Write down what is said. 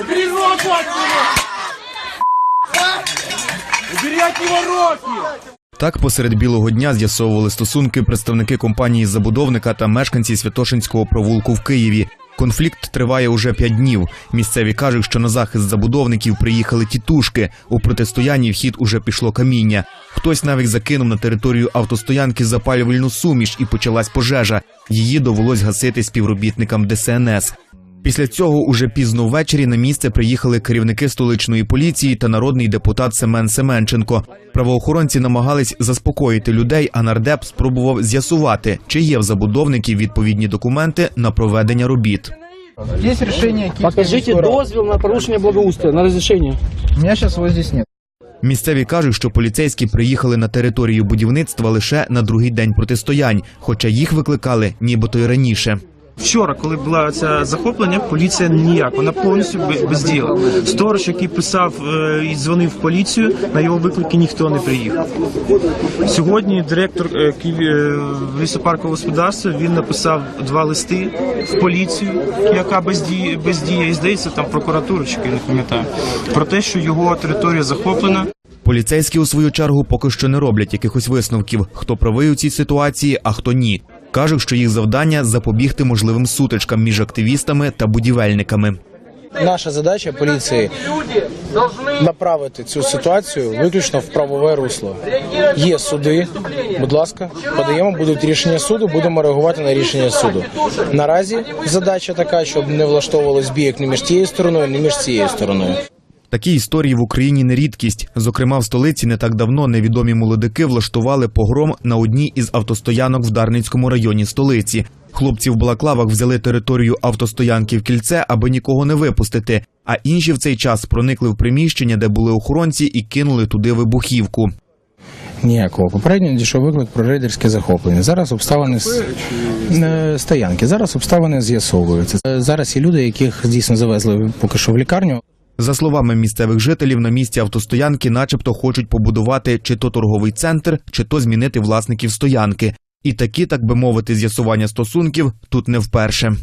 Убери руку от него! Убери от него руки! Так посеред білого дня з'ясовували стосунки представники компанії забудовника та мешканці Святошинського провулку в Києві. Конфлікт триває уже п'ять днів. Місцеві кажуть, що на захист забудовників приїхали тітушки. У протистоянні в хід уже пішло каміння. Хтось навіть закинув на територію автостоянки запалювальну суміш і почалась пожежа. Її довелось гасити співробітникам ДСНС. Після цього уже пізно ввечері на місце приїхали керівники столичної поліції та народний депутат Семен Семенченко. Правоохоронці намагались заспокоїти людей, а нардеп спробував з'ясувати, чи є в забудовників відповідні документи на проведення робіт. Покажите міської ради. дозвіл на порушення благоустройства, на разрешение. У меня сейчас его здесь нет. Місцеві кажуть, що поліцейські приїхали на територію будівництва лише на другий день протистоянь, хоча їх викликали нібито й раніше. Вчора, коли було це захоплення, поліція ніяк, вона повністю без діла. Сторож, який писав е, і дзвонив в поліцію, на його виклики ніхто не приїхав. Сьогодні директор е, е, лісопаркового господарства він написав два листи в поліцію, яка бездіє, бездіє, і здається, там прокуратура чи я не пам'ятаю, про те, що його територія захоплена. Поліцейські у свою чергу поки що не роблять якихось висновків, хто правий у цій ситуації, а хто ні. Кажуть, що їх завдання запобігти можливим сутичкам між активістами та будівельниками. Наша задача поліції направити цю ситуацію виключно в правове русло. Є суди, будь ласка, подаємо, будуть рішення суду, будемо реагувати на рішення суду. Наразі задача така, щоб не влаштовувалось бійок ні між тією стороною, ні між цією стороною. Такі історії в Україні не рідкість. Зокрема, в столиці не так давно невідомі молодики влаштували погром на одній із автостоянок в Дарницькому районі столиці. Хлопці в балаклавах взяли територію автостоянки в кільце, аби нікого не випустити. А інші в цей час проникли в приміщення, де були охоронці, і кинули туди вибухівку. Ніякого попередньо надійшов виклик про рейдерське захоплення. Зараз обставини е, стоянки. Зараз обставини з'ясовуються. Е, Зараз є люди, яких дійсно завезли поки що в лікарню. За словами місцевих жителів, на місці автостоянки, начебто, хочуть побудувати чи то торговий центр, чи то змінити власників стоянки. І такі, так би мовити, з'ясування стосунків тут не вперше.